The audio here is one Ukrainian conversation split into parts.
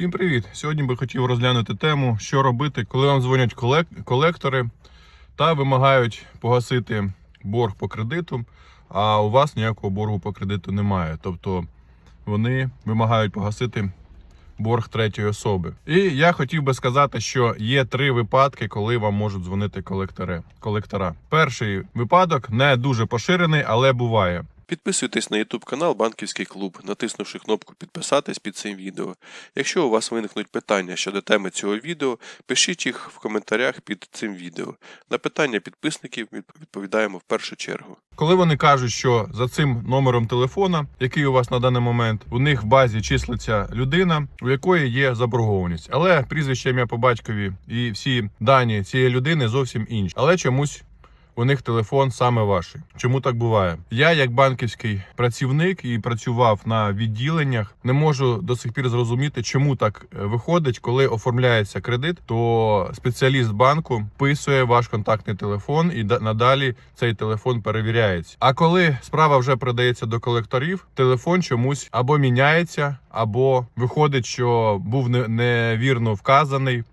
Всім привіт! Сьогодні би хотів розглянути тему, що робити, коли вам дзвонять колек- колектори та вимагають погасити борг по кредиту, а у вас ніякого боргу по кредиту немає. Тобто вони вимагають погасити борг третьої особи. І я хотів би сказати, що є три випадки, коли вам можуть дзвонити колектори. колектора. Перший випадок не дуже поширений, але буває. Підписуйтесь на YouTube канал Банківський клуб, натиснувши кнопку Підписатись під цим відео. Якщо у вас виникнуть питання щодо теми цього відео, пишіть їх в коментарях під цим відео. На питання підписників відповідаємо в першу чергу. Коли вони кажуть, що за цим номером телефона, який у вас на даний момент, у них в базі числиться людина, у якої є заборгованість, але прізвище ім'я по батькові і всі дані цієї людини зовсім інші. Але чомусь у них телефон саме ваш. Чому так буває? Я, як банківський працівник і працював на відділеннях, не можу до сих пір зрозуміти, чому так е, виходить, коли оформляється кредит, то спеціаліст банку вписує ваш контактний телефон і надалі цей телефон перевіряється. А коли справа вже передається до колекторів, телефон чомусь або міняється, або виходить, що був невірно вказаний.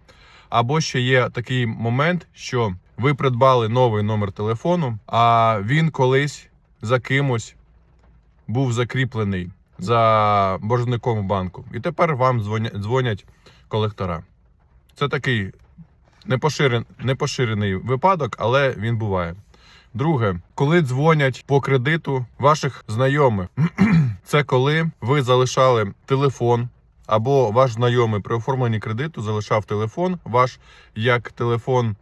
Або ще є такий момент, що ви придбали новий номер телефону, а він колись за кимось був закріплений за боржником банку. І тепер вам дзвонять, колектора. Це такий непоширен, непоширений випадок, але він буває. Друге, коли дзвонять по кредиту ваших знайомих, це коли ви залишали телефон або ваш знайомий при оформленні кредиту залишав телефон ваш як телефон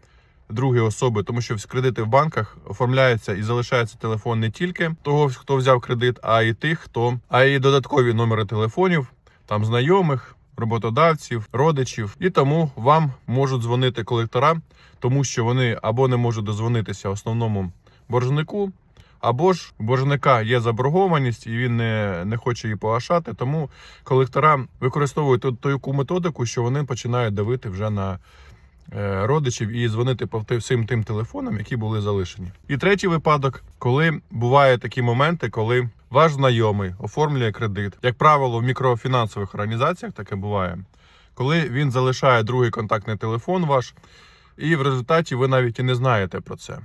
другої особи, тому що кредити в банках оформляються і залишається телефон не тільки того, хто взяв кредит, а й тих, хто а й додаткові номери телефонів, там знайомих, роботодавців, родичів, і тому вам можуть дзвонити колектора, тому що вони або не можуть дозвонитися основному боржнику. Або ж у боржника є заборгованість, і він не, не хоче її погашати. Тому колектора використовують таку методику, що вони починають давити вже на родичів і дзвонити по всім тим телефонам, які були залишені. І третій випадок, коли бувають такі моменти, коли ваш знайомий оформлює кредит, як правило, в мікрофінансових організаціях таке буває, коли він залишає другий контактний телефон ваш, і в результаті ви навіть і не знаєте про це.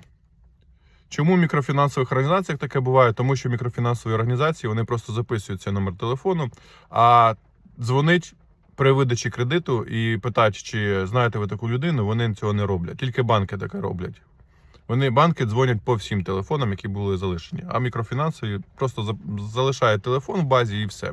Чому в мікрофінансових організаціях таке буває? Тому що мікрофінансові організації вони просто записують цей номер телефону, а дзвонить при видачі кредиту і питають, чи знаєте ви таку людину, вони цього не роблять. Тільки банки таке роблять. Вони банки дзвонять по всім телефонам, які були залишені. А мікрофінансові просто за- залишають телефон в базі і все.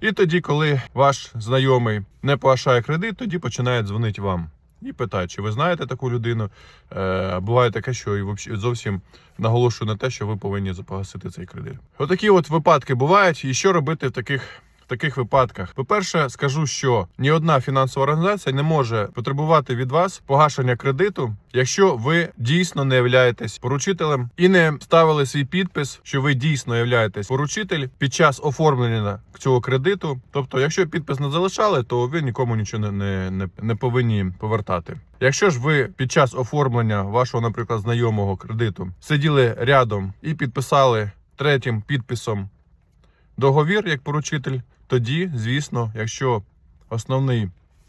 І тоді, коли ваш знайомий не погашає кредит, тоді починає дзвонити вам. І питають, чи ви знаєте таку людину. Е, буває таке, що і зовсім наголошую на те, що ви повинні запогасити цей кредит. Отакі от випадки бувають. І що робити в таких, в таких випадках? По-перше, скажу, що ні одна фінансова організація не може потребувати від вас погашення кредиту, якщо ви дійсно не являєтесь поручителем і не ставили свій підпис, що ви дійсно являєтесь поручитель під час оформлення цього кредиту. Тобто, якщо підпис не залишали, то ви нікому нічого не, не, не, повинні повертати. Якщо ж ви під час оформлення вашого, наприклад, знайомого кредиту сиділи рядом і підписали третім підписом договір як поручитель, тоді, звісно, якщо основний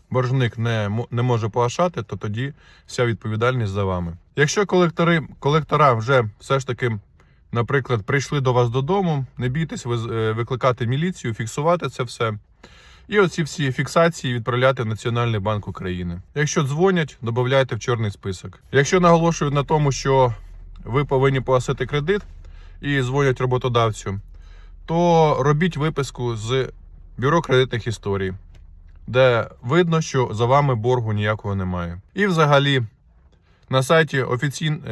боржник не, не може погашати, то тоді вся відповідальність за вами. Якщо колектори, колектора вже все ж таки, наприклад, прийшли до вас додому, не бійтесь е, викликати міліцію, фіксувати це все. І оці всі фіксації відправляти в Національний банк України. Якщо дзвонять, додайте в чорний список. Якщо наголошують на тому, що ви повинні погасити кредит і дзвонять роботодавцю, то робіть виписку з бюро кредитних історій, де видно, що за вами боргу ніякого немає. І взагалі на сайті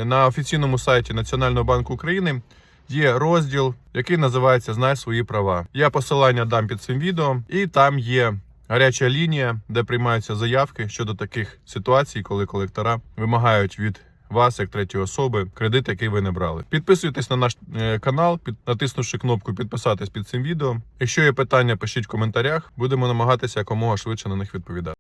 на офіційному сайті Національного банку України є розділ, який називається Знай свої права. Я посилання дам під цим відео, і там є гаряча лінія, де приймаються заявки щодо таких ситуацій, коли колектора вимагають від вас, як третьої особи, кредит, який ви не брали. Підписуйтесь на наш е, канал, під натиснувши кнопку підписатись під цим відео. Якщо є питання, пишіть в коментарях. Будемо намагатися якомога швидше на них відповідати.